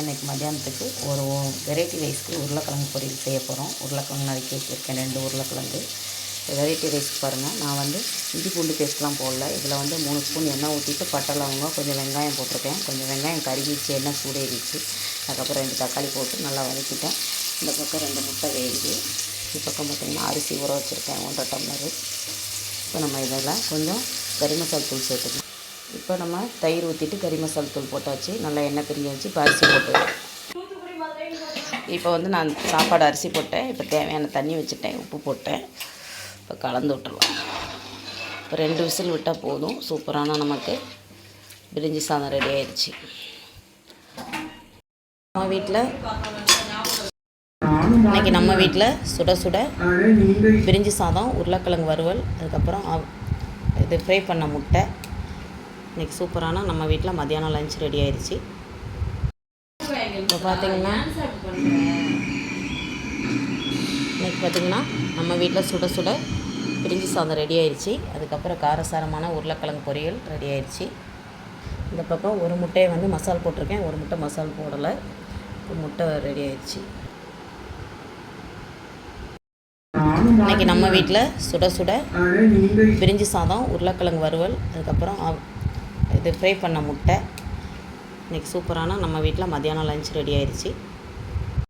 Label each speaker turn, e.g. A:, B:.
A: இன்றைக்கி மத்தியானத்துக்கு ஒரு வெரைட்டி ரைஸ்க்கு உருளைக்கிழங்கு பொரியல் செய்ய போகிறோம். உருளைக்கிழங்கு நறுக்கி வச்சுருக்கேன் ரெண்டு உருளைக்கிழங்கு. வெரைட்டி ரைஸ்க்கு பாருங்கள் நான் வந்து இஞ்சி பூண்டு பேஸ்ட்லாம் போடல. இதில் வந்து மூணு ஸ்பூன் எண்ணெய் ஊற்றிட்டு பட்டை லவங்கம் கொஞ்சம் வெங்காயம் போட்டிருக்கேன். கொஞ்சம் வெங்காயம் கருகிச்சு எண்ணெய் சூடேறிச்சு அதுக்கப்புறம் ரெண்டு தக்காளி போட்டு நல்லா வதக்கிட்டேன். இந்த பக்கம் ரெண்டு முட்டை வேகுது. இந்த பக்கம் பார்த்திங்கன்னா அரிசி ஊற வச்சுருக்கேன் ஒன்றரை டம்ளரு. இப்போ நம்ம இதெல்லாம் கொஞ்சம் கறி மசால் தூள் சேர்த்துக்கலாம். இப்போ நம்ம தயிர் ஊற்றிட்டு கறி மசால் தூள் போட்டாச்சு. நல்லா எண்ணெய் பிரிஞ்சு வச்சு இப்போ அரிசி போட்டு. இப்போ வந்து நான் சாப்பாடு அரிசி போட்டேன். இப்போ தேவையான தண்ணி வச்சுட்டேன் உப்பு போட்டேன். இப்போ கலந்து விட்டுறலாம். இப்போ ரெண்டு விசில் விட்டால் போதும். சூப்பரான நமக்கு பிரிஞ்சி சாதம் ரெடி ஆயிடுச்சு. நம்ம வீட்டில் இன்றைக்கி நம்ம வீட்டில் சுட சுட பிரிஞ்சி சாதம் உருளைக்கிழங்கு வறுவல் அதுக்கப்புறம் இது ஃப்ரை பண்ண முட்டை. இன்றைக்கி சூப்பரான நம்ம வீட்டில் மத்தியானம் லஞ்ச் ரெடி ஆயிடுச்சு இப்போ பார்த்தீங்கன்னா இன்றைக்கி பார்த்தீங்கன்னா நம்ம வீட்டில் சுட சுட பிரிஞ்சி சாதம் ரெடி ஆயிடுச்சு அதுக்கப்புறம் காரசாரமான உருளைக்கிழங்கு பொரியல் ரெடி ஆயிடுச்சு இந்த பக்கம் ஒரு முட்டையை வந்து மசால் போட்டிருக்கேன். ஒரு முட்டை மசால் போடலை. ஒரு முட்டை ரெடி ஆயிடுச்சு இன்னைக்கு நம்ம வீட்டில் சுட சுட பிரிஞ்சி சாதம் உருளைக்கிழங்கு வறுவல் அதுக்கப்புறம் இது ஃப்ரை பண்ண முட்டை. இன்றைக்கி சூப்பரான நம்ம வீட்டில் மத்தியானம் லஞ்ச் ரெடி ஆயிடுச்சு.